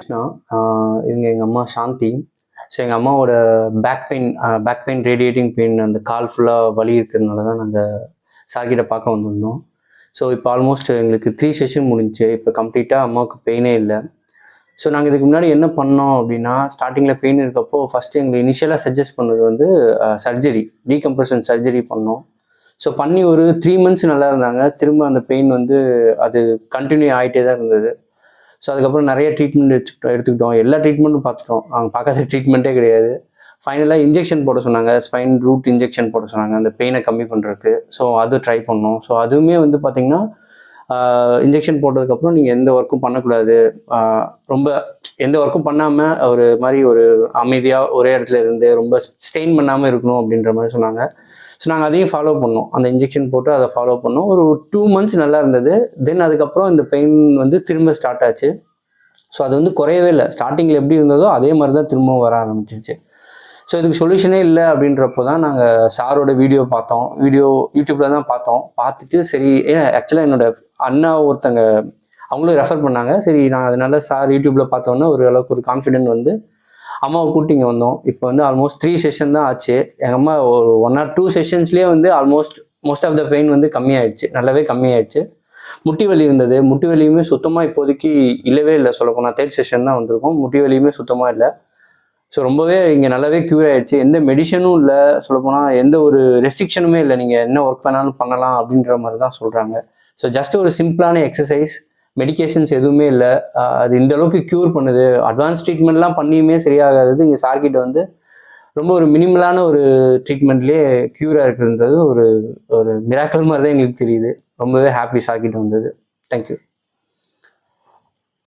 கிருஷ்ணா இவங்க எங்கள் அம்மா சாந்தி. ஸோ எங்கள் அம்மாவோட back pain back pain radiating pain அந்த கால் ஃபுல்லாக வலி இருக்கிறதுனால தான் நாங்கள் சார்கிட்ட பார்க்க வந்திருந்தோம். ஸோ இப்போ ஆல்மோஸ்ட் எங்களுக்கு த்ரீ செஷன் முடிஞ்சுச்சு இப்போ கம்ப்ளீட்டாக அம்மாவுக்கு பெயினே இல்லை. ஸோ நாங்கள் இதுக்கு முன்னாடி என்ன பண்ணோம் அப்படின்னா ஸ்டார்டிங்கில் பெயின் இருக்கப்போ ஃபஸ்ட்டு எங்களுக்கு இனிஷியலாக சஜஸ்ட் பண்ணது வந்து சர்ஜரி டீகம்ப்ரெஷன் சர்ஜரி பண்ணோம். ஸோ பண்ணி ஒரு த்ரீ மந்த்ஸ் நல்லா இருந்தாங்க. திரும்ப அந்த பெயின் வந்து அது கண்டினியூ ஆகிட்டே தான் இருந்தது. ஸோ அதுக்கப்புறம் நிறைய ட்ரீட்மெண்ட் எடுத்து எடுத்துக்கிட்டோம். எல்லா ட்ரீட்மெண்ட்டும் பார்த்துட்டோம். அவங்க பார்க்காத ட்ரீட்மெண்ட்டே கிடையாது. ஃபைனலாக இன்ஜெக்ஷன் போட சொன்னாங்க. ஸ்பைன் ரூட் இன்ஜெக்ஷன் போட சொன்னாங்க. அந்த பெயினை கம்மி பண்ணுறதுக்கு ஸோ அது ட்ரை பண்ணோம். ஸோ அதுவுமே வந்து பார்த்திங்கன்னா இன்ஜெக்ஷன் போட்டதுக்கப்புறம் நீங்கள் எந்த ஒர்க்கும் பண்ணக்கூடாது. ரொம்ப எந்த ஒர்க்கும் பண்ணாமல் ஒரு மாதிரி ஒரு அமைதியாக ஒரே இடத்துல இருந்து ரொம்ப ஸ்டெயின் பண்ணாமல் இருக்கணும் அப்படின்ற மாதிரி சொன்னாங்க. ஸோ நாங்கள் அதையும் ஃபாலோ பண்ணோம். அந்த இன்ஜெக்ஷன் போட்டு அதை ஃபாலோ பண்ணோம். ஒரு டூ மந்த்ஸ் நல்லா இருந்தது. தென் அதுக்கப்புறம் இந்த பெயின் வந்து திரும்ப ஸ்டார்ட் ஆச்சு. ஸோ அது வந்து குறையவே இல்லை. ஸ்டார்டிங்கில் எப்படி இருந்ததோ அதே மாதிரி தான் திரும்பவும் வர ஆரம்பிச்சிருச்சு. ஸோ இதுக்கு சொல்யூஷனே இல்லை அப்படின்றப்போ தான் நாங்கள் சாரோட வீடியோ பார்த்தோம். வீடியோ யூடியூப்பில் தான் பார்த்தோம். பார்த்துட்டு சரி ஏன் ஆக்சுவலாக என்னோட அண்ணா ஒருத்தங்க அவங்களும் ரெஃபர் பண்ணாங்க. சரி நான் அதனால சார் யூடியூப்பில் பார்த்தோன்னே ஒரு அளவுக்கு ஒரு கான்ஃபிடென்ட் வந்து அம்மாவை கூட்டி இங்கே வந்தோம். இப்போ வந்து ஆல்மோஸ்ட் த்ரீ செஷன் தான் ஆச்சு. எங்கள் அம்மா ஒரு ஒன் ஆர் டூ செஷன்ஸ்லேயே வந்து almost most of the pain வந்து கம்மியாயிடுச்சு. நல்லாவே கம்மியாயிடுச்சு. முட்டி வலி இருந்தது. முட்டி வலியுமே சுத்தமாக இப்போதைக்கு இல்லவே இல்லை. சொல்லப்போனால் தேர்ட் செஷன் தான் வந்திருக்கோம். முட்டி வலியுமே சுத்தமாக இல்லை. ஸோ ரொம்பவே இங்கே நல்லாவே க்யூர் ஆயிடுச்சு. எந்த மெடிஷனும் இல்லை. சொல்லப்போனால் எந்த ஒரு ரெஸ்ட்ரிக்ஷனுமே இல்லை. நீங்கள் என்ன ஒர்க் பண்ணாலும் பண்ணலாம் அப்படின்ற மாதிரி தான் சொல்கிறாங்க ஸோ ஜஸ்ட் ஒரு சிம்பிளான எக்ஸசைஸ் மெடிகேஷன்ஸ் எதுவுமே இல்லை. அது இந்த அளவுக்கு க்யூர் பண்ணுது. அட்வான்ஸ் ட்ரீட்மெண்ட்லாம் பண்ணியுமே சரியாகாதது. இங்கே சார்கிட்ட வந்து ரொம்ப ஒரு மினிமலான ஒரு ட்ரீட்மெண்ட்லேயே க்யூராக இருக்குன்றது ஒரு ஒரு மிராக்கல் மாதிரி தான் எங்களுக்கு தெரியுது. ரொம்பவே ஹாப்பி சார்கிட்ட வந்தது. தேங்க்யூ